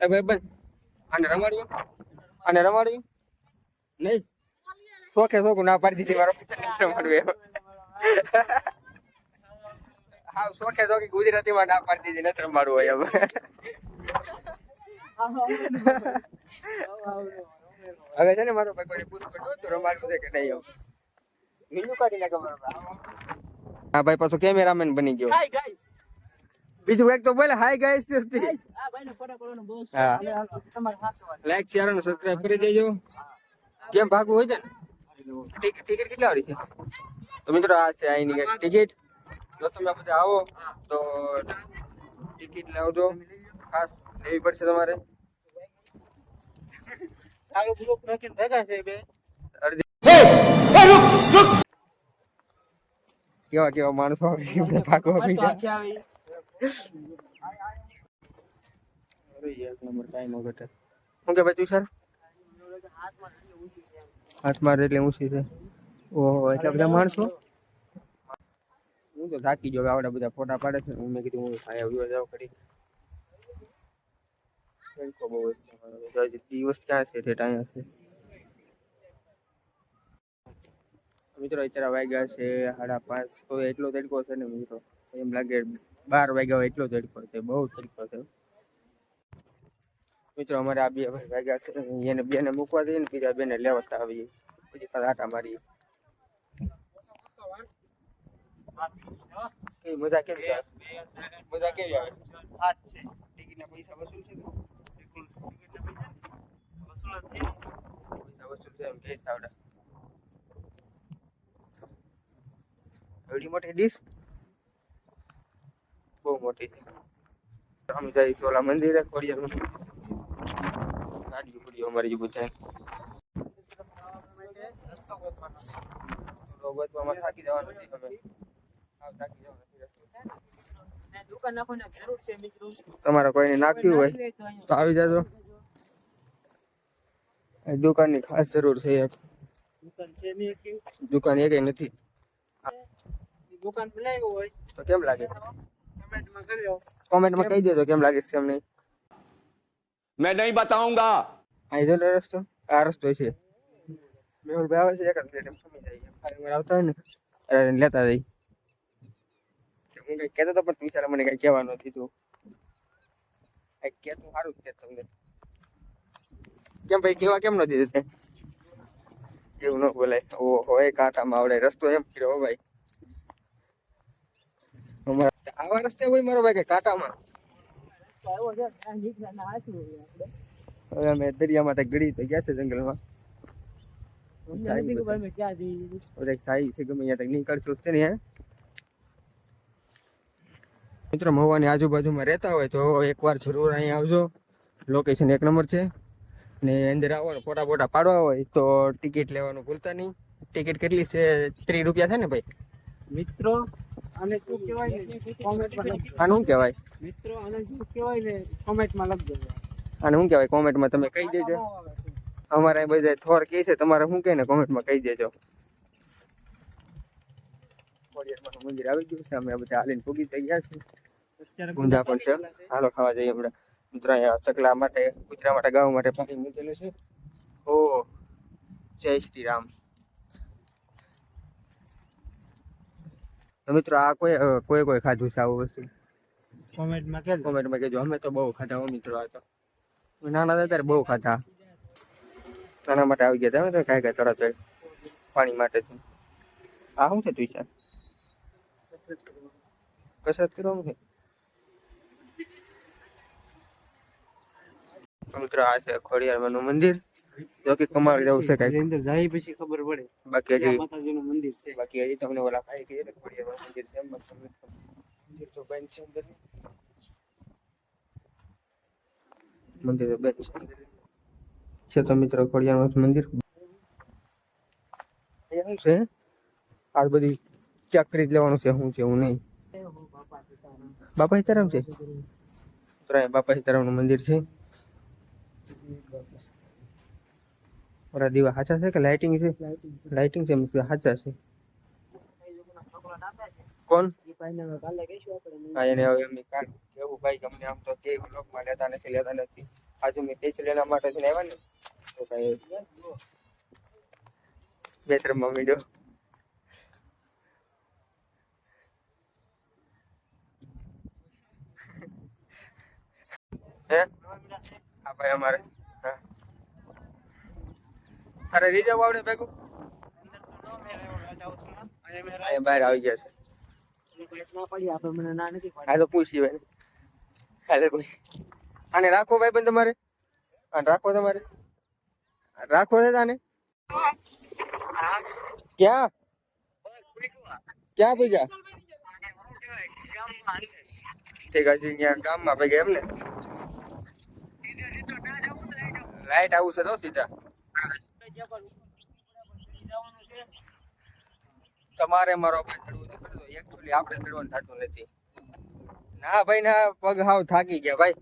એ ભાઈ આને રમાડવું આને રમાડવું નહીં. શોખે શોખ ના પાડી દીધી મારો રમાડવું એમ. હા શોખે શોખે ગુજરાતીમાં ના પાડી દીધી, નથી રમાડવું હોય એમ. હવે છે ને મારો ભાઈ કોઈ પૂછતો તો રમાડવું છે કે નહીં એમ. બીજું કાઢી નાખે મારો હા, ભાઈ પાછો કેમેરામેન બની ગયો. બીજું એક તો બોલે હાય ગાઈસ ગાઈસ આ ભાઈને ફોટો પાડવાનો બહુ શોખ હા. છે. હાલો, તમારે હાંસવાનું. લાઈક શેર અને સબસ્ક્રાઇબ કરી દેજો કેમ ભાગવું હોય છે ને ટિકિટ ટિકિટ કેટલી આવડી છે તો મિત્રો આ છે અહીંની કંઈક ટિકિટ જો તમે બધા આવો તો ટિકિટ લાવજો ખાસ લેવી પડશે તમારે આગળ બ્લોક નાખીને ભેગા છે બે અડધી કેવા કેવા માણસો આવે છે બધા ભાગવા તો માંડ્યા. આખી આવી અરે એક નંબર કાંઈ ન ઘટે શું કે ભાઈ તુષાર હાથમાં એટલી ઊંચી છે એમ. હાથ મારે એટલે ઊંચી છે ઓહો એટલા બધા માણસો હું તો થાકી ગયો હવે આવડા બધા ફોટા પાડે છે ને, મેં કીધું હું અહીંયા આવ્યો જાવ કરી. તડકો બહુ જ છે? મારો. તો હજી દિવસ ક્યાં છે ઠેઠ અહીંયા છે મિત્રો અત્યારે વાગ્યા છે સાડા પાંચ. તો એટલો તડકો છે ને મિત્રો? એમ લાગે બાર વાગ્યા હોય એટલો તડકો છે બહુ તડકો છે. મિત્રો અમારે આ બે ભાઈ વાગ્યા છે. એને બેને મૂકવા દઈએ ને બીજા બેને લેવા આવીએ. પછી પાછા આટા મારીએ. એ મજા કેવી આવે? મજા કેવી આવે? હાથ છે ટિકિટના પૈસા વસૂલ છે કે? વસૂલ જ થઈ. પૈસા વસૂલ છે એમ કે આવડા. એવડી મોટી ડીશ બહુ મોટી છે. અમે જઈએ સોલા મંદિરે ખોડિયાર ગાડીઓ પડી અમારી બધા રસ્તો ગોતવાનો છે. ગોતવામાં થાકી જવાનું છે અમે આવ થાકી જવાનું છે રસ્તો. ને દુકાન નાખવાની જરૂર છે મિત્રો. તમારે કોઈને નાખ્યું હોય તો આવી જાજો. દુકાનની ખાસ જરૂર છે એક. દુકાન છે નહીં કે દુકાન એક નથી. દુકાન બનાવ્યું હોય. તો કેમ લાગે? કમેન્ટમાં દો કોમેન્ટમાં કહી દેજો કેમ લાગે કેમ નહીં. મેં નહીં બતાઉંગા આ જો રસ્તો આ રસ્તો છે. મેં ભાઈ આવે છે એક જ પ્લેટ સમજી જાય ફાઈવર આવતા હોય ને અરે લેતા જઈ હું કઈ કહેતો તો પણ તું વિચારે મને કઈ કહેવાનું નથી તું. કઈ કહેતું સારું જ કે તમને. કેમ ભાઈ કેવા કેમ નથી દેતા એવું ન બોલાય. ઓ હોય કાંટામાં આવડે રસ્તો એમ કર્યો ભાઈ. આવા રસ્તે હોય મારો ભાઈ કે કાંટામાં. હવે અમે દરિયામાં તો ગળી તો ગયા છે જંગલમાં. થાય મિત્રો મહુવાની આજુબાજુમાં રહેતા હોય તો એકવાર જરૂર અહીં આવજો. લોકેશન એક નંબર છે. ને અંદર આવવાનું ફોટા ફોટા પાડવા હોય તો ટિકિટ લેવાનું ભૂલતા નહીં. ટિકિટ કેટલી છે? ત્રીસ રૂપિયા છે ને ભાઈ? મિત્રો આને શું કહેવાય ને કોમેન્ટમાં લખજો. શું કહેવાય? મિત્રો અને શું કહેવાય ને કોમેન્ટમાં લખજો. અને શું કહેવાય? કોમેન્ટમાં તમે કહી દેજો. અમારા બધા થોર કહે છે તમારે શું કહે ને કોમેન્ટમાં કહી દેજો. મંદિર આવી ગયું છે અમે બધા હાલીને પૂગી થઈ ગયા છે ગુંજા પણ છે. હાલો ખાવા જઈએ હમણાં મિત્રો અહીંયા ચકલા માટે કૂતરા માટે ગાવ માટે પાણી મૂકેલું છે. ઓ જય શ્રી રામ. તો મિત્રો આ કોઈ કોઈ કોઈ ખાધું છે આવું વસ્તુ? કોમેન્ટમાં કહેજો. કોમેન્ટમાં કહેજો. અમે તો બહુ ખાધા હો મિત્રો આ તો. નાના હતા ત્યારે બહુ ખાધા. નાના માટે આવી ગયા હતા તો કાંઈ કાંઈ તરત પાણી માટે આ શું છે? તું કસરત કરવાનું છે મિત્રો આ છે ખોડિયારમાંનું મંદિર. જો કે કમાલ જેવું છે કાંઈક અંદર જાય પછી ખબર પડે. બાકી હજી માતાજીનું મંદિર છે. બાકી હજી તમને ઓલા ભાઈ કહીએ ને ખોડિયારમાંનું મંદિર છે એમ પણ તમને મંદિર તો બંધ છે અંદર. મંદિર તો બંધ છે અંદર. છે તો મિત્રો ખોડિયારમાંનું મંદિર. અહીંયા શું છે? આ બધી ચેક કરી જ લેવાનું છે શું છે હું નહીં. બાપા સીતારામ છે. તો અહીંયા બાપા સીતારામનું મંદિર છે. ઓરા દીવા સાચા છે કે લાઇટિંગ છે? લાઇટિંગ છે. મિત્રો સાચા છે કોણ? એ ભાઈને હવે એમની કાલ કેવું? ભાઈ ગમને આમ તો કે લોકમાં લેતા નથી લેતા નથી. આજે મેં ટેસ્ટ લેના માટે થઈને આવ્યા ને તો કઈ બેસ મમ્મી માંડ્યો હે? હા ભાઈ અમારે. તારે રીઝર્વ આવડે ભેગું? અહીંયા બહાર આવી ગયા છે. હા તો પૂછી ભાઈ. હાલે પૂછી આને રાખો ભાઈ બંધ તમારે? આને રાખો તમારે? રાખો છે તાને? ક્યાં? ક્યાં ભેગા? ઠીક છે અહીંયા ગામમાં ભેગા એમ ને? લાઈટ આવું છે તો સીધા. તમારે મારો ભાઈ ચડવું તો ખરું એકચ્યુઅલી આપણે ચડવાનું થતું નથી. ના ભાઈ ના પગ હાવ થાકી ગયા ભાઈ.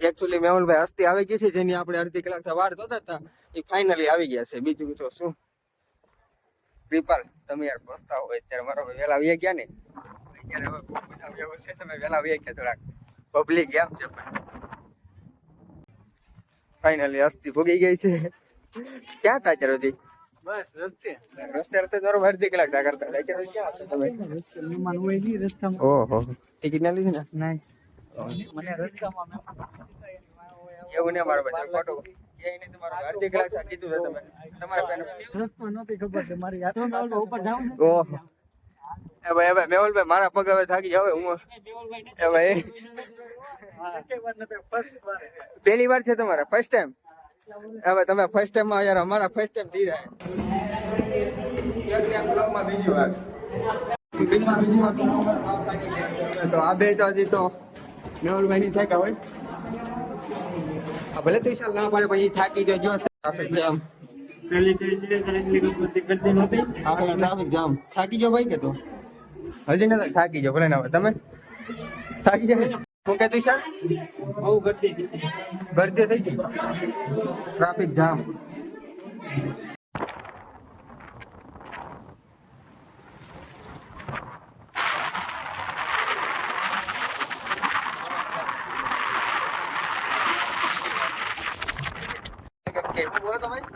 એકચ્યુઅલી મેહુલભાઈ હસ્તી આવી ગઈ છે જેની આપણે અડધી કલાક વાર જોતા હતા એ ફાઇનલી આવી ગયા છે. બીજું તો શું? કૃપાલ તમે યાર પસ્તાવો હોય ત્યારે મારો ભાઈ વહેલા આવી ગયા ને? અત્યારે હવે બહુ આવ્યા છે તમે વહેલા આવી ગયા થોડાક. પબ્લિક એમ છે પણ. ફાઇનલી હસ્તી ભોગી ગઈ છે. ક્યાં હતા અત્યાર સુધી? બસ રસ્તે. રસ્તે રસ્તે તમારો અડધી કલાક થયા કરતા હતા. અત્યારે ક્યાં છો તમે? મહેમાન હોય નહીં રસ્તામાં. ઓહો. ટિકિટ ના લીધી ને? નહીં મને રસ્તામાં એવું ને મારો ભાઈ ખોટું. એ નહીં તમારો અડધી કલાક થયા કીધું છે તમે. તમારા બેન રસ્તો નહોતી ખબર કે મારી હાથમાં ઉપર જાઉં ને. ઓહો. એ ભાઈ એ ભાઈ મેહુલભાઈ મારા પગ હવે થાકી હવે હું એ ભાઈ પહેલી વાર છે તમારા ફર્સ્ટ ટાઈમ હવે તમે ફર્સ્ટ ટાઈમમાં યાર અમારા ફર્સ્ટ ટાઈમ દીધા બીજી વાર બીજી વાર તો આ બે તો હજી તો મેહુલભાઈ ની થાકા હોય. ભલે તો ઈશાલ ના પડે પણ એ થાકી જાય જો ટ્રાફિક જામ ટ્રાફિક જામ થાકી ગયો ભાઈ કે તો? હજી નથી થાકી ગયો ભલે ના તમે? થાકી જાય હું કે ઈશાલ બહુ કરતી હતી ગરદી થઈ ગઈ? Traffic jam. કેવું બોલો તો ભાઈ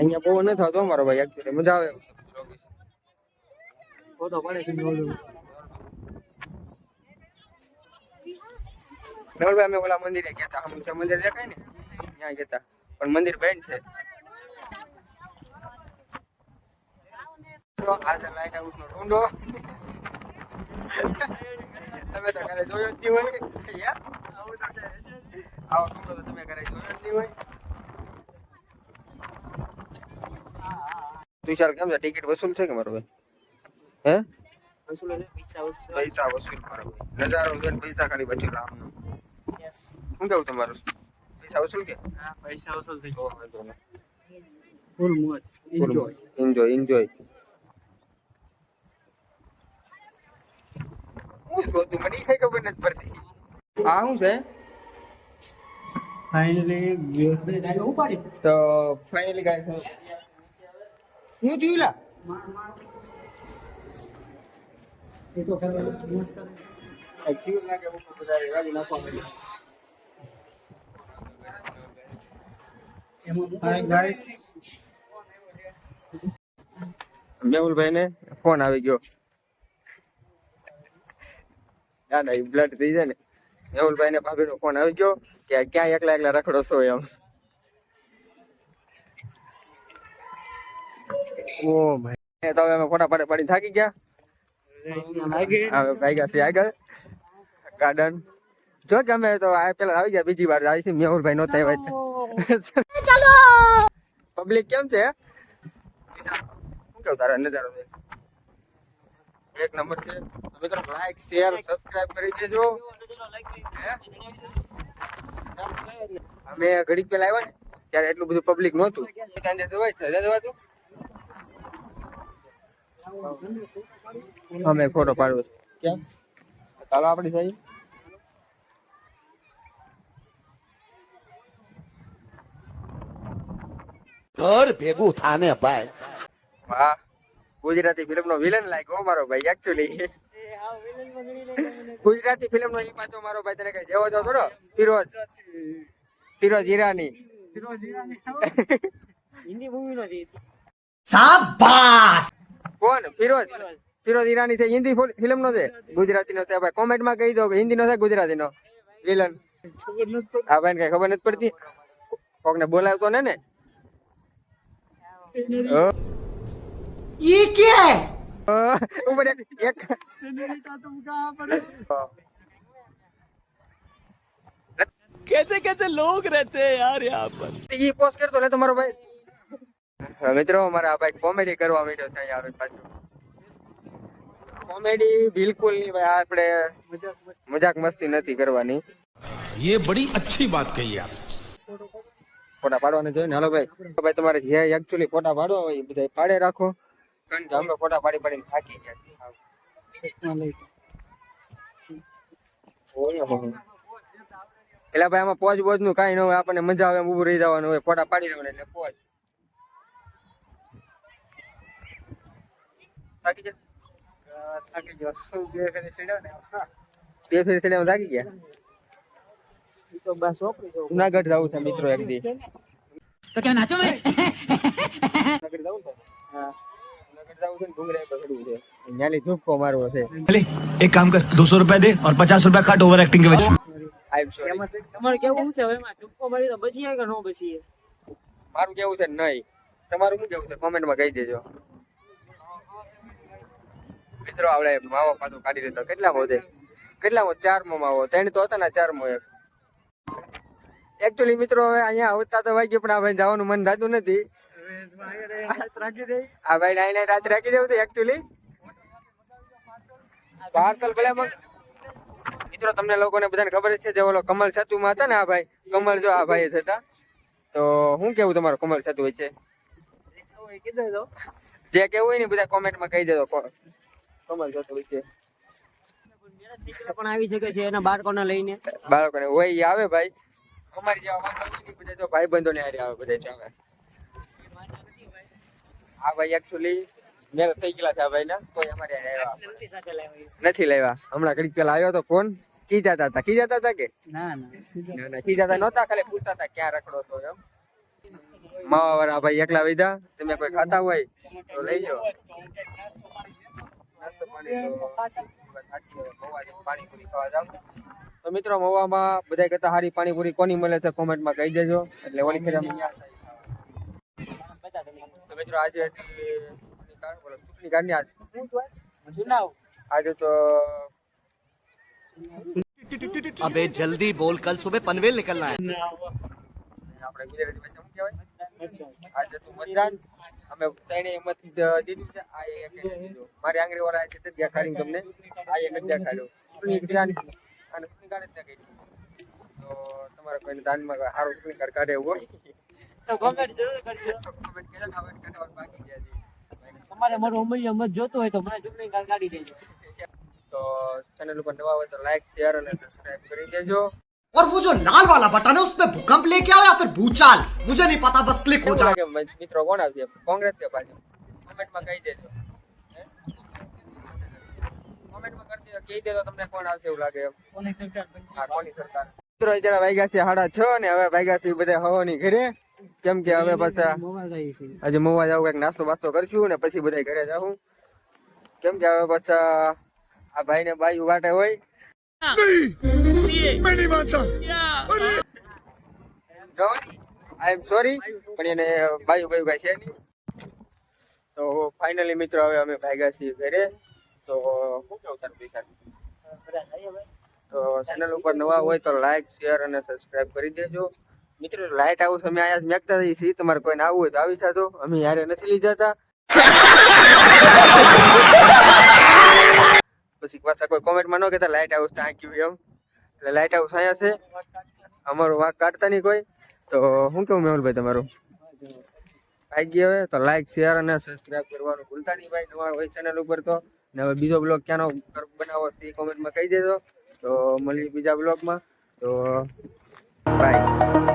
અહીંયા બહુ નથી થતો મારો ભાઈ એકચ્યુઅલી મજા આવે. ફોટો પડે છે ઓલું. અમે ઓલા મંદિરે ગયા હતા હમણાં મંદિર દેખાય ને? ત્યાં ગયા હતા પણ મંદિર બંધ છે. આ છે લાઇટ હાઉસ નો ટુંડો તમે તો ઘરે જોયો જ નહીં હોય. આવો ટુંડો તો તમે ઘરે જોયો જ નહીં હોય. તુષાર કેમ છે? ટિકિટ વસૂલ છે કે મારો ભાઈ? હે? વસૂલ એટલે પૈસા વસૂલ. પૈસા વસૂલ મારો ભાઈ. નજારો જોઈને પૈસા ખાલી બચેલા આમનો યસ શું કેવું તમારું? પૈસા વસૂલ કે? હા પૈસા વસૂલ થઈ તો વાંધો નહીં. ફૂલ મોજ. એન્જોય એન્જોય એન્જોય તું મને કઈ ખબર નથી પડતી. આ શું છે? ફાઇનલી ઉપાડી તો ફાઇનલી ગાય હું જોયું લા? એ તો ખબર મસ્ત આ લાગે ઉપર બધા ગાડી નાખવા માંડ્યા. હાય ગાઈસ મેહુલભાઈ ને ફોન આવી ગયો. ના ના બ્લડ થઈ જાય ને. મેહુલભાઈ ને ભાભી નો ફોન આવી ગયો કે ક્યાં એકલા એકલા રખડો છો એમ. ઓ ભાઈ. તો અમે ફોટા પાડે પાડી થાકી ગયા. હવે ભાગ્યા છે આગળ. ગાર્ડન જો કે અમે તો આ પેલા આવી ગયા બીજી વાર આવી છે મેહુલભાઈ નહોતા આવ્યા પબ્લિક કેમ છે? શું કેવું તારા નજારો એક નંબર છે. મિત્રો લાઈક શેર સબસ્ક્રાઇબ કરી દેજો? અમે ઘડીક પેલા આવ્યા ને ત્યારે એટલું બધું પબ્લિક નહોતું. ત્યાં જવાય છે જવાતું અમે ફોટો પાડવો છે. કેમ ચાલો આપણી જઈએ ઘર ભેગું થાને ભાઈ. વાહ. ગુજરાતી ફિલ્મ નો વિલન લાગ્યો મારો ભાઈ એકચ્યુઅલી ગુજરાતી ફિલ્મ નો ઈ પાછો મારો ભાઈ તને કઈ જેવો છો થોડો? ફિરોજ. ફિરોજ ઈરાની. ફિરોજ ઈરાની હિન્દી મૂવી નો છે કોણ ફિરોજ ફિરોજ ઈરાની છે હિન્દી ફિલ્મ નો છે ગુજરાતી નો છે ભાઈ કોમેન્ટ માં કહી દો કે હિન્દી નો છે ગુજરાતી નો વિલન ખબર નથી આ ભાઈ કઈ ખબર નથી પડતી કોક ને બોલાવતો ને ને ઓ. ઓ, ઉપર એક એક સેનેરિટા તુમ કહા પર कैसे कैसे लोग रहते हैं यार यहाँ पर ઈ પોસ્ટ કરતો ને તમારો ભાઈ હા, મિત્રો અમારા આ ભાઈ કોમેડી કરવા માંડ્યો છે અહીંયા આવે પાછું. કોમેડી બિલકુલ નહીં ભાઈ આપણે મજાક મસ્તી નથી કરવાની. યે બડી અચ્છી વાત કહી આપ ફોટા પાડવાને જોઈને? હાલો ભાઈ. ભાઈ તમારે જે એકચ્યુઅલી ફોટા પાડવા હોય એ બધા પાડે રાખો. કારણ કે અમે ફોટા પાડી પાડીને થાકી ગયા એટલે ભાઈ આમાં પોચ બોજનું કઈ ન હોય આપણને મજા આવે ઊભું રહી જવાનું હોય ફોટા પાડી લેવાનું એટલે પોચ થાકી ગયા? થાકી ગયો. બે ફેરી ચડ્યો ને બે ફેરી ચડ્યા થાકી ગયા? તો બસ ઓપરી જવું જુનાગઢ જવું છે મિત્રો એક દી. તો ક્યાં નાચો મેં જુનાગઢ જવું છે? હા. એક કામ કર દોસો રૂપિયા દે ઓર પચાસ રૂપિયા કાટ ઓવર તમારે કેવું છે એમાં? ધુપકો મારી તો બચીએ મારું કેવું છે? નહીં. તમારું શું કેવું છે? કોમેન્ટમાં કહી દેજો. મિત્રો આપણે માવો પાછો કાઢી લીધો. કેટલા મો કેટલા મો? ચાર મો માવો. ત્રણ તો હતા ને ચાર મો એક. એકચ્યુઅલી મિત્રો હવે અહીંયા આવતા તો વાગ્યું પણ આ ભાઈ જવાનું મન થતું નથી. આ ભાઈ નાઈ નાઈ રાત રાખી દેવું એકચ્યુઅલી પાર્સલ ભલે મિત્રો તમને લોકોને બધાને ખબર છે જે ઓલો કમલ સેતુમાં હતા ને આ ભાઈ. કમલ જો આ ભાઈ હતા તો શું કેવું તમારું કમલ સેતુ છે? જે કેવું હોય ને બધા કોમેન્ટમાં કહી દેજો. કો- જતો હોય છે. પણ આવી શકે છે એના બાળકોને લઈને. બાળકોને હોય ઈ આવે ભાઈ. અમારી જેવા વાંધો નહીં બધા તો ભાઈ બંધો ને આવે બધા આવે આ ભાઈ એકચ્યુઅલી મેરેજ થઈ ગયેલા છે ભાઈ ના કોઈ અમારે નથી લેવા હમણાં ઘડીક પેલા આવ્યો તો ફોન. કી જતા હતા? કી જતા હતા કે? ના ના. ના ના. કી જતા નહોતા ખાલી પૂછતા હતા ક્યાં રખડો તો એમ. માવા વાળા ભાઈ એકલા વિધા. તમે કોઈ ખાતા હોય તો લઈ જાઓ તો મિત્રો મવામાં બધા કરતા સારી પાણીપુરી કોની મળે છે કોમેન્ટમાં કહી દેજો. એટલે ઓલી ફેર મિત્રો આજે ચૂંટણી કાઢની આજ. આજે? તો અબે જલ્દી બોલ કલ સુબહ પનવેલ નિકલના હે. આપણે ગુજરાતી ભાષા શું કહેવાય? આજે તું મતદાન. અમે તેને મત દીધું છે. આ એક દીધું મારી આંગળી વાળા છે તે દેખાડી તમને આ એક નથી દેખાડ્યું ચૂંટણી જાણ અને ચૂંટણી કાર્ડ જ તો તમારે કોઈને દાનમાં સારું ચૂંટણી કાર્ડ કાઢે એવું તો કોમેન્ટ જરૂર કરજો. કોમેન્ટ comment કહેજો ને આપણે કાઢવાનું બાકી ગયા છે તમારે મારું અમૂલ્ય મત જોતો હોય તો મને ચૂંટણી કાર્ડ કાઢી દેજો. તો ચેનલ ઉપર નવા હોય તો લાઈક શેર અને સબસ્ક્રાઇબ કરી દેજો. और वो जो लाल वाला बटन है उसमें भूकंप लेके आओ या फिर भूचाल मुझे नहीं पता बस क्लिक हो કેવું जाए લાગે મિત્રો કોણ આવશે કોંગ્રેસ કે ભાજપ કોમેન્ટમાં કહી દેજો કોમેન્ટમાં કરી દેજો કહી દેજો તમને કોણ આવશે એવું લાગે એમ કોની સરકાર હા, કોની સરકાર મિત્રો અત્યારે વાગ્યા છે સાડા છ ને હવે વાગ્યા છે બધા હવાની ઘરે કેમ કે હવે પાછા મોબાઈલ આવી છે આજે મોવા જાવ કઈક નાસ્તો બાસ્તો કરશું ને પછી બધા ઘરે જાઉં કેમ કે હવે પાછા આ ભાઈ ને બાઈ વાટે હોય આઈ એમ સોરી પણ એને બાયુ બાયુ કઈ છે નહીં. તો ફાઇનલી મિત્રો હવે અમે ભાગ્યા છીએ ઘરે. તો શું કેવું તારું વિચાર? તો ચેનલ ઉપર નવા હોય તો લાઈક શેર અને સબસ્ક્રાઇબ કરી દેજો. મિત્રો લાઈટ હાઉસ અમે અહીંયા મેકતા જઈએ છીએ તમારે કોઈને આવવું હોય તો આવી જાતો અમે યારે નથી લઈ જતા પાછા કોઈ કોમેન્ટમાં ન કહેતા લાઇટ હાઉસ ત્યાં ગયું એમ. એટલે લાઇટ હાઉસ અહીંયા છે. અમારો વાંક કાઢતા નહીં કોઈ. તો શું કેવું મેહુલભાઈ તમારું? આવી ગઈ હવે? તો લાઇક શેર અને સબસ્ક્રાઇબ કરવાનું ભૂલતા નહીં ભાઈ. નવા હોય ચેનલ ઉપર તો. ને હવે બીજો બ્લોગ ક્યાંનો બનાવો તે કોમેન્ટમાં કહી દેજો. તો મળીએ બીજા બ્લોગમાં તો બાય